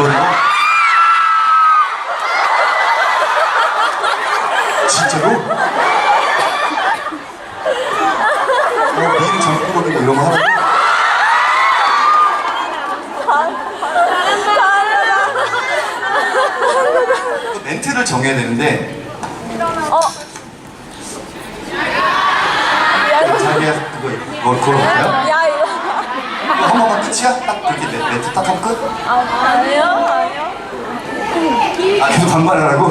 이러는 거. 진짜로? 어, 미리 잠그거든 이런 거 하는 거. 그 멘트를 정해야 되는데 어. 자기야 그거 그걸 할까요? 아 계속 반말하라고?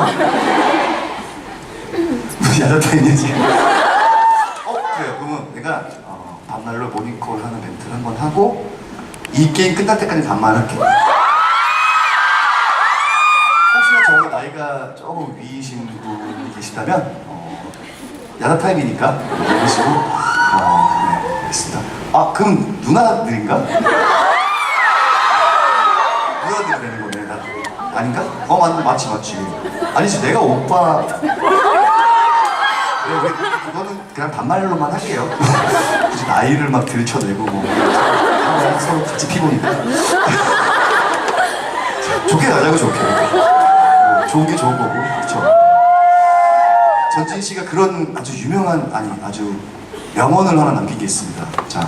무슨 야자타임이지? 어 그래요 그러면 내가 어, 반말로 모닝콜 하는 멘트를 한번 하고 이 게임 끝날 때까지 반말할게 혹시나 저 나이가 조금 위이신 분이 계시다면 어, 야자타임이니까 모르시고 어, 네 알겠습니다 아 그럼 누나들인가? 누나들이 되는 거네 나 맞네 맞지 맞지. 아니지 내가 오빠. 네, 우리 그거는 그냥 반말로만 할게요. 굳이 나이를 막 들춰내고 뭐. 항상 서로 같이 피곤니까. 좋게 가자고 좋게. 뭐, 좋은 게 좋은 거고. 그렇죠 전진 씨가 그런 아주 유명한 아니 아주 명언을 하나 남긴 게 있습니다. 자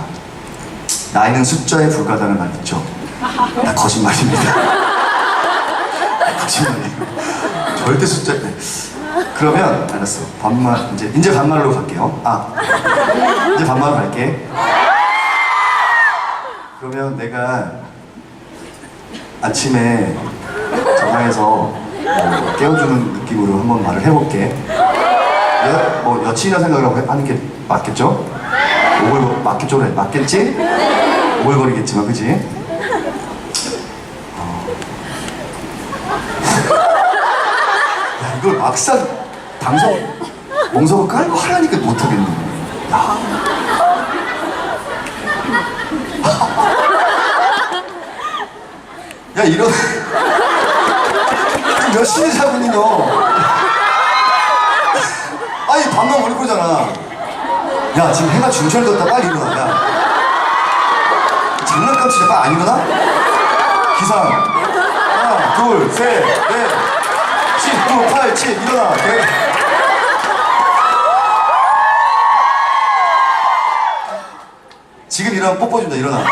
나이는 숫자에 불과하다는 말 있죠. 다 거짓말입니다 거짓말이에요 절대 숫자 네. 그러면 알았어 반말 이제 이제 반말로 갈게요 아 이제 반말로 갈게 그러면 내가 아침에 전화해서 어, 깨워주는 느낌으로 한번 말을 해볼게 여, 뭐 여친이라 생각을 하고 하는 게 맞겠죠? 오글 맞겠죠? 맞겠지? 오글거리겠지만 그지? 이걸 막상 방송 몽석을 깔고 하라니까 못하겠네. 야. 야 이런. 몇 시에 너 아니 밤만 모를 거잖아. 야 지금 해가 중천을 떴다. 빨리 일어나 야 장난감 치자 빨리 안 일어나? 기상. 하나 둘셋넷 10, 9, 8, 7 일어나 네. 지금 일어나면 뽀뽀 준다 일어나